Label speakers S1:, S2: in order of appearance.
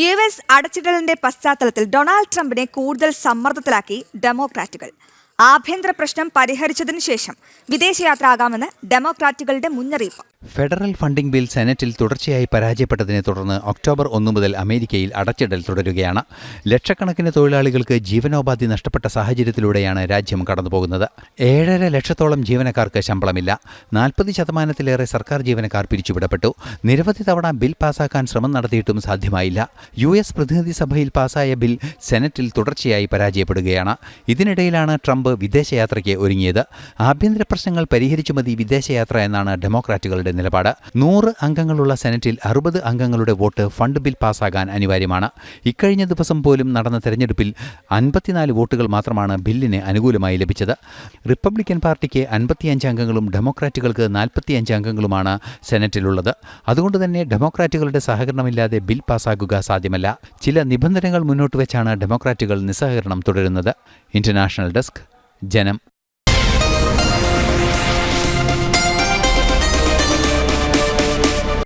S1: U S അടച്ചിടലിന്റെ പശ്ചാത്തലത്തിൽ Donald ട്രംപിനെ കൂടുതൽ സമ്മർദ്ദത്തിലാക്കി ഡെമോക്രാറ്റുകൾ. ആഭ്യന്തര പ്രശ്നം പരിഹരിച്ചതിനു ശേഷം വിദേശയാത്രയാകാമെന്ന് ഡെമോക്രാറ്റുകളുടെ മുന്നറിയിപ്പ്.
S2: ഫെഡറൽ ഫണ്ടിംഗ് ബിൽ സെനറ്റിൽ തുടർച്ചയായി പരാജയപ്പെട്ടതിനെ തുടർന്ന് ഒക്ടോബർ ഒന്നു മുതൽ അമേരിക്കയിൽ അടച്ചിടൽ തുടരുകയാണ്. ലക്ഷക്കണക്കിന് തൊഴിലാളികൾക്ക് ജീവനോപാധി നഷ്ടപ്പെട്ട സാഹചര്യത്തിലൂടെയാണ് രാജ്യം കടന്നുപോകുന്നത്. ഏഴര ലക്ഷത്തോളം ജീവനക്കാർക്ക് ശമ്പളമില്ല. നാൽപ്പത് ശതമാനത്തിലേറെ സർക്കാർ ജീവനക്കാർ പിരിച്ചുവിടപ്പെട്ടു. നിരവധി തവണ ബിൽ പാസാക്കാൻ ശ്രമം നടത്തിയിട്ടും സാധ്യമായില്ല. യു എസ് പ്രതിനിധി സഭയിൽ പാസായ ബിൽ സെനറ്റിൽ തുടർച്ചയായി പരാജയപ്പെടുകയാണ്. ഇതിനിടയിലാണ് ട്രംപ് വിദേശയാത്രയ്ക്ക് ഒരുങ്ങിയത്. ആഭ്യന്തര പ്രശ്നങ്ങൾ പരിഹരിച്ചു മതി വിദേശയാത്ര എന്നാണ് ഡെമോക്രാറ്റുകളുടെ നിലപാട്. നൂറ് അംഗങ്ങളുള്ള സെനറ്റിൽ അറുപത് അംഗങ്ങളുടെ വോട്ട് ഫണ്ട് ബിൽ പാസ്സാകാൻ അനിവാര്യമാണ്. ഇക്കഴിഞ്ഞ ദിവസം പോലും നടന്ന തെരഞ്ഞെടുപ്പിൽ അൻപത്തിനാല് വോട്ടുകൾ മാത്രമാണ് ബില്ലിന് അനുകൂലമായി ലഭിച്ചത്. റിപ്പബ്ലിക്കൻ പാർട്ടിക്ക് അൻപത്തിയഞ്ച് അംഗങ്ങളും ഡെമോക്രാറ്റുകൾക്ക് നാൽപ്പത്തിയഞ്ച് അംഗങ്ങളുമാണ് സെനറ്റിലുള്ളത്. അതുകൊണ്ട് തന്നെ ഡെമോക്രാറ്റുകളുടെ സഹകരണമില്ലാതെ ബിൽ പാസ്സാക്കുക സാധ്യമല്ല. ചില നിബന്ധനകൾ മുന്നോട്ട് വെച്ചാണ് ഡെമോക്രാറ്റുകൾ നിസ്സഹകരണം തുടരുന്നത്. ഇന്റർനാഷണൽ ഡെസ്ക് ജനം.